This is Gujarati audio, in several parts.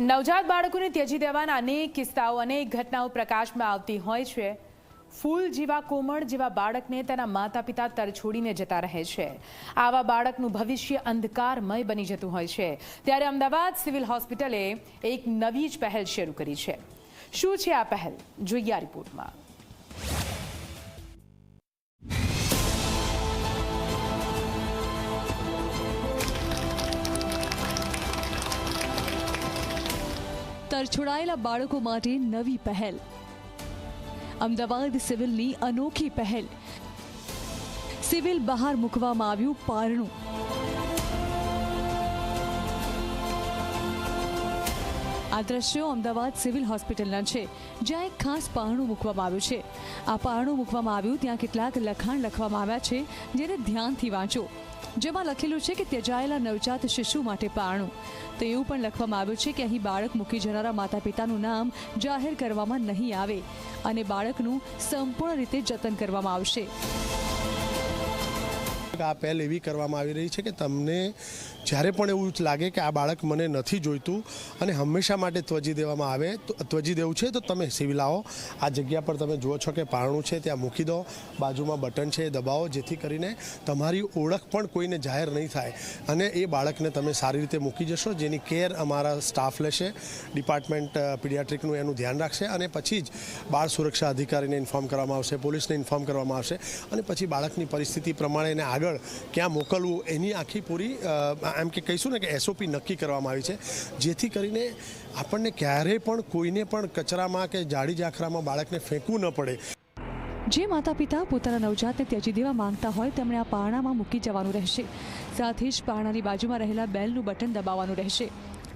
નવજાત બાળકોને ત્યજી દેવાના અનેક કિસ્સાઓ, અનેક ઘટનાઓ પ્રકાશમાં આવતી હોય છે. ફૂલ જેવા કોમળ જેવા બાળકને તેના માતા પિતા તરછોડીને જતા રહે છે. આવા બાળકનું ભવિષ્ય અંધકારમય બની જતું હોય છે. ત્યારે અમદાવાદ સિવિલ હોસ્પિટલે એક નવી જ પહેલ શરૂ કરી છે. શું છે આ પહેલ? જોઈએ આ રિપોર્ટમાં. તરછોડાયેલા બાળકો માટે નવી પહેલ. અમદાવાદ સિવિલની અનોખી પહેલ. સિવિલ બહાર મૂકવામાં આવ્યું પારણું. આ દ્રશ્યો અમદાવાદ સિવિલ હોસ્પિટલના છે, જ્યાં એક ખાસ પારણું મૂકવામાં આવ્યું છે. આ પારણું મૂકવામાં આવ્યું ત્યાં કેટલાક લખાણ લખવામાં આવ્યા છે, જેને ધ્યાનથી વાંચો. જેમાં લખેલું છે કે ત્યજાયેલા નવજાત શિશુ માટે પારણું. તો એવું પણ લખવામાં આવ્યું છે કે અહીં બાળક મૂકી જનારા માતા પિતાનું નામ જાહેર કરવામાં નહીં આવે અને બાળકનું સંપૂર્ણ રીતે જતન કરવામાં આવશે. આ પહેલ એવી કરવામાં આવી રહી છે કે તમને જ્યારે પણ એવું લાગે કે આ બાળક મને નથી જોઈતું અને હંમેશા માટે ત્વજી દેવામાં આવે, તો ત્વજી દેવું છે, તો તમે સિવિલ આવો આ જગ્યા પર તમે જુઓ છો કે પારણું છે, ત્યાં મૂકી દો. બાજુમાં બટન છે, એ દબાવો, જેથી કરીને તમારી ઓળખ પણ કોઈને જાહેર નહીં થાય અને એ બાળકને તમે સારી રીતે મૂકી જશો, જેની કેર અમારા સ્ટાફ લેશે, ડિપાર્ટમેન્ટ પીડિયાટ્રિકનું એનું ધ્યાન રાખશે અને પછી જ બાળ સુરક્ષા અધિકારીને ઇન્ફોર્મ કરવામાં આવશે, પોલીસને ઇન્ફોર્મ કરવામાં આવશે અને પછી બાળકની પરિસ્થિતિ પ્રમાણે એને આગળ ક્યાં મોકલવું, એની આખી પૂરી એમ કે કહીશું ને કે એસઓપી નક્કી કરવામાં આવી છે. જેથી કરીને આપણને ક્યારેય પણ કોઈને પણ કચરામાં કે જાડી જાખરામાં બાળકને ફેંકવું ન પડે. જે માતા પિતા પોતાના નવજાતને ત્યજી દેવા માંગતા હોય, તેમણે આ પારણામાં મૂકી જવાનું રહેશે. સાથે જ પારણાની બાજુમાં રહેલા બેલનું બટન દબાવવાનું રહેશે.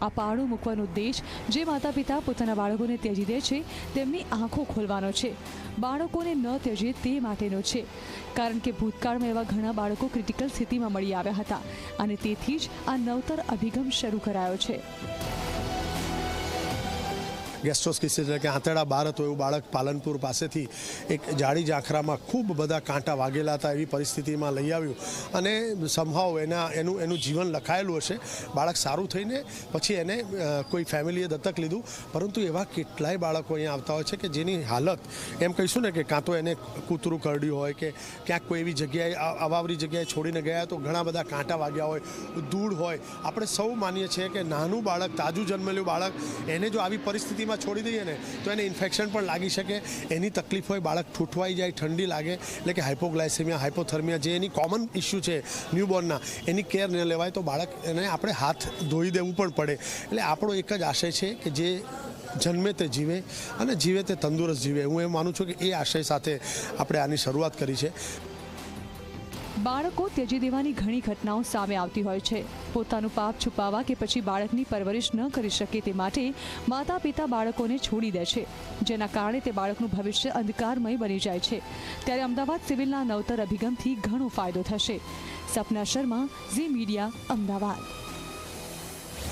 આ પારણું મૂકવાનો ઉદ્દેશ જે માતા પિતા પોતાના બાળકોને ત્યજી દે છે, તેમની આંખો ખોલવાનો છે. બાળકોને ન ત્યજે તે માટેનો છે. કારણ કે ભૂતકાળમાં એવા ઘણા બાળકો ક્રિટિકલ સ્થિતિમાં મળી આવ્યા હતા અને તેથી જ આ નવતર અભિગમ શરૂ કરાયો છે. ગેસ્ટ્રોસ્કિસ એટલે કે આંતરડા બહાર હતો એવું બાળક પાલનપુર પાસેથી એક જાડી ઝાંખરામાં ખૂબ બધા કાંટા વાગેલા હતા એવી પરિસ્થિતિમાં લઈ આવ્યું. અને સંભાવ એના, એનું એનું જીવન લખાયેલું હશે. બાળક સારું થઈને પછી એને કોઈ ફેમિલીએ દત્તક લીધું. પરંતુ એવા કેટલાય બાળકો અહીંયા આવતા હોય છે કે જેની હાલત, એમ કહીશું ને કે કાં તો એને કૂતરું કરડ્યું હોય કે ક્યાંક કોઈ એવી જગ્યાએ અવાવરી જગ્યાએ છોડીને ગયા તો ઘણા બધા કાંટા વાગ્યા હોય, ધૂળ હોય. આપણે સૌ માનીએ છીએ કે નાનું બાળક, તાજું જન્મેલું બાળક, એને જો આવી પરિસ્થિતિમાં છોડી દઈએ ને, તો એને ઇન્ફેક્શન પણ લાગી શકે. એની તકલીફ હોય, બાળક ઠૂંઠવાઈ જાય, ઠંડી લાગે, એટલે કે હાઇપોગ્લાયસેમિયા હાઇપોથર્મિયા જે એની કોમન ઇસ્યુ છે ન્યૂબોર્નના એની કેર ન લેવાય તો બાળક એને આપણે હાથ ધોઈ દેવું પણ પડે. એટલે આપણો એક જ આશય છે કે જે જન્મે તે જીવે અને જીવે તે તંદુરસ્ત જીવે. હું એ માનું છું કે એ આશય સાથે આપણે આની શરૂઆત કરી છે. બાળકો ત્યજી દેવાની ઘણી ઘટનાઓ સામે આવતી હોય છે. પોતાનું પાપ છુપાવવા કે પછી બાળકની પરવરિશ ન કરી શકે તે માટે માતા પિતા બાળકોને છોડી દે છે. જેના કારણે તે બાળકનું ભવિષ્ય અંધકારમય બની જાય છે. ત્યારે અમદાવાદ સિવિલના નવતર અભિગમથી ઘણો ફાયદો થશે. સપના શર્મા, ઝી મીડિયા, અમદાવાદ.